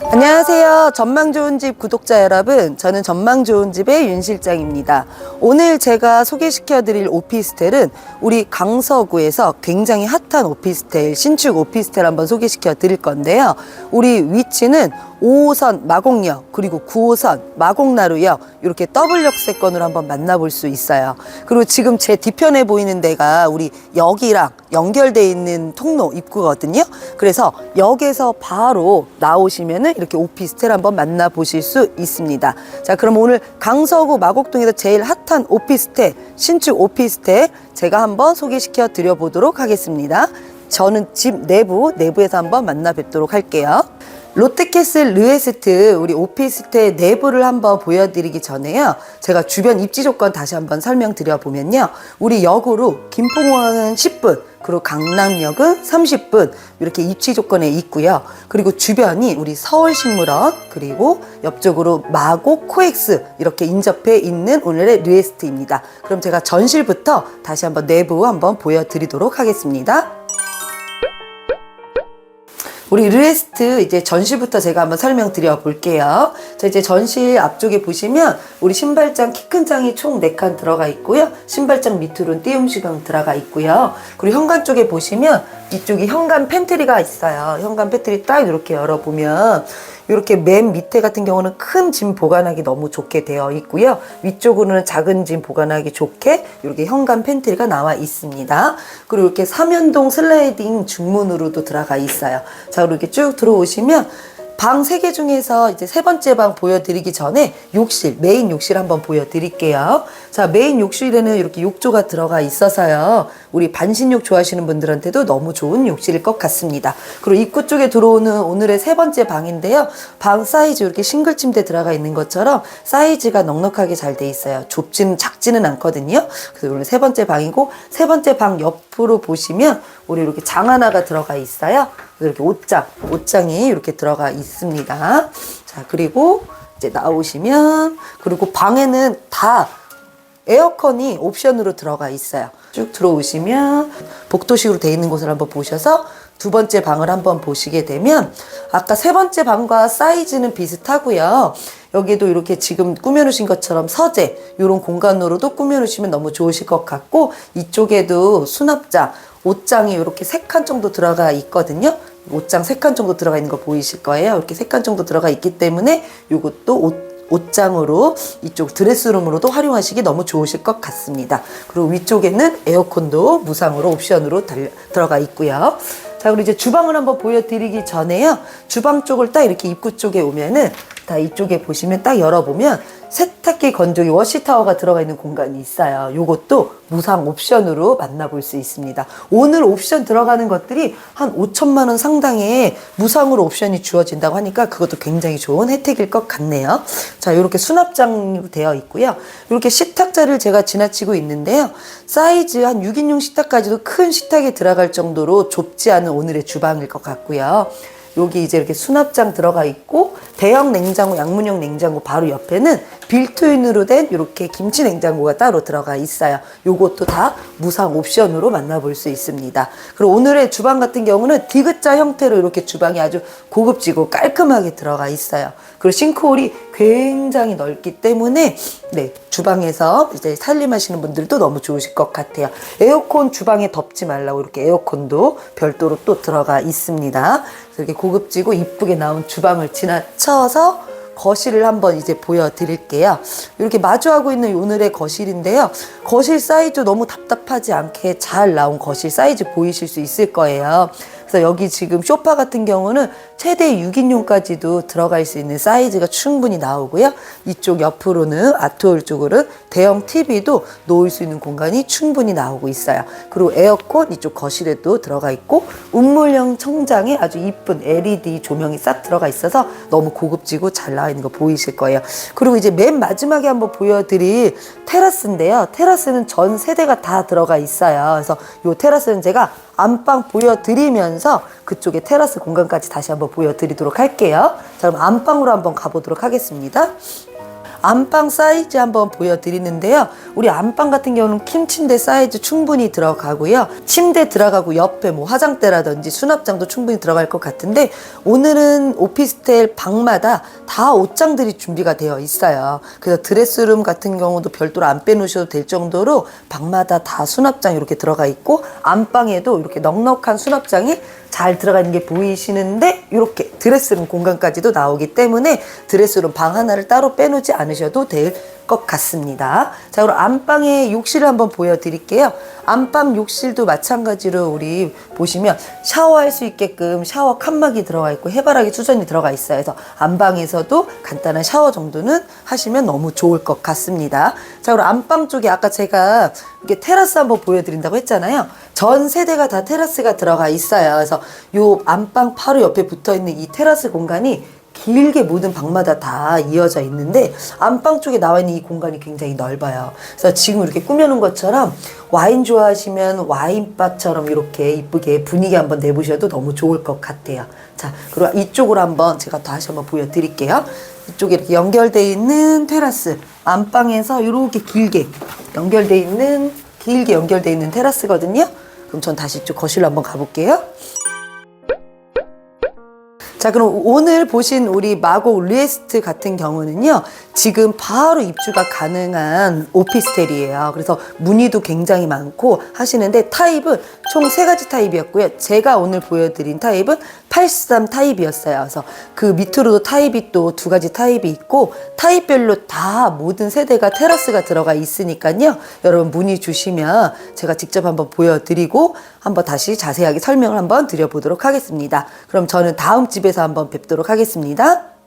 안녕하세요. 전망 좋은 집 구독자 여러분. 저는 전망 좋은 집의 윤 실장입니다. 오늘 제가 소개시켜 드릴 오피스텔은 우리 강서구에서 굉장히 핫한 오피스텔, 신축 오피스텔 한번 소개시켜 드릴 건데요. 우리 위치는 5호선 마곡역 그리고 9호선 마곡나루역 이렇게 더블 역세권으로 한번 만나볼 수 있어요. 그리고 지금 제 뒤편에 보이는 데가 우리 역이랑 연결돼 있는 통로 입구거든요. 그래서 역에서 바로 나오시면은 이렇게 오피스텔 한번 만나보실 수 있습니다. 자, 그럼 오늘 강서구 마곡동에서 제일 핫한 오피스텔, 신축 오피스텔 제가 한번 소개시켜 드려 보도록 하겠습니다. 저는 집 내부, 내부에서 한번 만나 뵙도록 할게요. 롯데캐슬 르에스트 우리 오피스텔 내부를 한번 보여드리기 전에요. 제가 주변 입지 조건 다시 한번 설명드려 보면요. 우리 역으로 김포공항은 10분, 그리고 강남역은 30분 이렇게 입지 조건에 있고요. 그리고 주변이 우리 서울식물원 그리고 옆쪽으로 마곡 코엑스 이렇게 인접해 있는 오늘의 르에스트입니다. 그럼 제가 전실부터 다시 한번 내부 한번 보여드리도록 하겠습니다. 우리 르에스트 이제 전실부터 제가 한번 설명드려 볼게요. 자, 이제 전실 앞쪽에 보시면 우리 신발장 키 큰 장이 총 4칸 들어가 있고요. 신발장 밑으로는 띄움 시강 들어가 있고요. 그리고 현관 쪽에 보시면 이쪽이 현관 팬트리가 있어요. 현관 팬트리 딱 이렇게 열어보면 이렇게 맨 밑에 같은 경우는 큰 짐 보관하기 너무 좋게 되어 있고요. 위쪽으로는 작은 짐 보관하기 좋게 이렇게 현관 팬트리가 나와 있습니다. 그리고 이렇게 삼연동 슬라이딩 중문으로도 들어가 있어요. 자, 이렇게 쭉 들어오시면 방 세 개 중에서 이제 세 번째 방 보여드리기 전에 욕실, 메인 욕실 한번 보여드릴게요. 자, 메인 욕실에는 이렇게 욕조가 들어가 있어서요. 우리 반신욕 좋아하시는 분들한테도 너무 좋은 욕실일 것 같습니다. 그리고 입구 쪽에 들어오는 오늘의 세 번째 방인데요. 방 사이즈 이렇게 싱글 침대 들어가 있는 것처럼 사이즈가 넉넉하게 잘 돼 있어요. 좁지는 작지는 않거든요. 그래서 오늘 세 번째 방이고 세 번째 방 옆으로 보시면 우리 이렇게 장 하나가 들어가 있어요. 이렇게 옷장, 옷장이 이렇게 들어가 있 습니다. 자, 그리고 이제 나오시면 그리고 방에는 다 에어컨이 옵션으로 들어가 있어요. 쭉 들어오시면 복도식으로 돼 있는 곳을 한번 보셔서 두 번째 방을 한번 보시게 되면 아까 세 번째 방과 사이즈는 비슷하고요. 여기도 이렇게 지금 꾸며놓으신 것처럼 서재 이런 공간으로도 꾸며놓으시면 너무 좋으실 것 같고 이쪽에도 수납장 옷장이 이렇게 세 칸 정도 들어가 있거든요. 옷장 세칸 정도 들어가 있는 거 보이실 거예요. 이렇게 세칸 정도 들어가 있기 때문에 이것도 옷 옷장으로 이쪽 드레스룸으로도 활용하시기 너무 좋으실 것 같습니다. 그리고 위쪽에는 에어컨도 무상으로 옵션으로 달, 들어가 있고요. 자, 그리고 이제 주방을 한번 보여드리기 전에요. 주방 쪽을 딱 이렇게 입구 쪽에 오면은 다 이쪽에 보시면 딱 열어보면 세탁기 건조기 워시타워가 들어가 있는 공간이 있어요. 요것도 무상 옵션으로 만나볼 수 있습니다. 오늘 옵션 들어가는 것들이 한 5천만 원 상당의 무상으로 옵션이 주어진다고 하니까 그것도 굉장히 좋은 혜택일 것 같네요. 자, 이렇게 수납장으로 되어 있고요. 이렇게 식탁자를 제가 지나치고 있는데요. 사이즈 한 6인용 식탁까지도 큰 식탁에 들어갈 정도로 좁지 않은 오늘의 주방일 것 같고요. 여기 이제 이렇게 수납장 들어가 있고 대형 냉장고, 양문형 냉장고 바로 옆에는 빌트인으로 된 이렇게 김치 냉장고가 따로 들어가 있어요. 요것도 다 무상 옵션으로 만나볼 수 있습니다. 그리고 오늘의 주방 같은 경우는 디귿자 형태로 이렇게 주방이 아주 고급지고 깔끔하게 들어가 있어요. 그리고 싱크홀이 굉장히 넓기 때문에 네 주방에서 이제 살림하시는 분들도 너무 좋으실 것 같아요. 에어컨 주방에 덮지 말라고 이렇게 에어컨도 별도로 또 들어가 있습니다. 이렇게 고급지고 이쁘게 나온 주방을 지나쳐서 거실을 한번 이제 보여드릴게요. 이렇게 마주하고 있는 오늘의 거실인데요. 거실 사이즈 너무 답답하지 않게 잘 나온 거실 사이즈 보이실 수 있을 거예요. 그래서 여기 지금 쇼파 같은 경우는 최대 6인용까지도 들어갈 수 있는 사이즈가 충분히 나오고요. 이쪽 옆으로는 아트홀 쪽으로는 대형 TV도 놓을 수 있는 공간이 충분히 나오고 있어요. 그리고 에어컨 이쪽 거실에도 들어가 있고 운물형 청장에 아주 이쁜 LED 조명이 싹 들어가 있어서 너무 고급지고 잘 나와 있는 거 보이실 거예요. 그리고 이제 맨 마지막에 한번 보여드릴 테라스인데요. 테라스는 전 세대가 다 들어가 있어요. 그래서 이 테라스는 제가 안방 보여드리면서 그쪽에 테라스 공간까지 다시 한번 보여드리도록 할게요. 자, 그럼 안방으로 한번 가보도록 하겠습니다. 안방 사이즈 한번 보여드리는데요. 우리 안방 같은 경우는 킴침대 사이즈 충분히 들어가고요. 침대 들어가고 옆에 뭐 화장대라든지 수납장도 충분히 들어갈 것 같은데 오늘은 오피스텔 방마다 다 옷장들이 준비가 되어 있어요. 그래서 드레스룸 같은 경우도 별도로 안 빼놓으셔도 될 정도로 방마다 다 수납장 이렇게 들어가 있고 안방에도 이렇게 넉넉한 수납장이 잘 들어가 있는 게 보이시는데 이렇게 드레스룸 공간까지도 나오기 때문에 드레스룸 방 하나를 따로 빼놓지 않으셔도 될 것 같습니다. 자, 그럼 안방의 욕실을 한번 보여드릴게요. 안방 욕실도 마찬가지로 우리 보시면 샤워할 수 있게끔 샤워 칸막이 들어가 있고 해바라기 수전이 들어가 있어요. 그래서 안방에서도 간단한 샤워 정도는 하시면 너무 좋을 것 같습니다. 자, 그럼 안방 쪽에 아까 제가 이렇게 테라스 한번 보여드린다고 했잖아요. 전 세대가 다 테라스가 들어가 있어요. 그래서 요 안방 바로 옆에 붙어 있는 이 테라스 공간이 길게 모든 방마다 다 이어져 있는데 안방 쪽에 나와 있는 이 공간이 굉장히 넓어요. 그래서 지금 이렇게 꾸며놓은 것처럼 와인 좋아하시면 와인바처럼 이렇게 이쁘게 분위기 한번 내보셔도 너무 좋을 것 같아요. 자, 그리고 이쪽으로 한번 제가 다시 한번 보여드릴게요. 이쪽에 이렇게 연결되어 있는 테라스 안방에서 이렇게 길게 연결되어 있는 길게 연결되어 있는 테라스거든요. 그럼 전 다시 이쪽 거실로 한번 가볼게요. 자, 그럼 오늘 보신 우리 마고 리에스트 같은 경우는요, 지금 바로 입주가 가능한 오피스텔이에요. 그래서 문의도 굉장히 많고 하시는데 타입은 총 세 가지 타입이었고요. 제가 오늘 보여드린 타입은 83 타입이었어요. 그래서 그 밑으로도 타입이 또 두 가지 타입이 있고 타입별로 다 모든 세대가 테라스가 들어가 있으니까요. 여러분 문의 주시면 제가 직접 한번 보여드리고 한번 다시 자세하게 설명을 한번 드려보도록 하겠습니다. 그럼 저는 다음 집에서 한번 뵙도록 하겠습니다.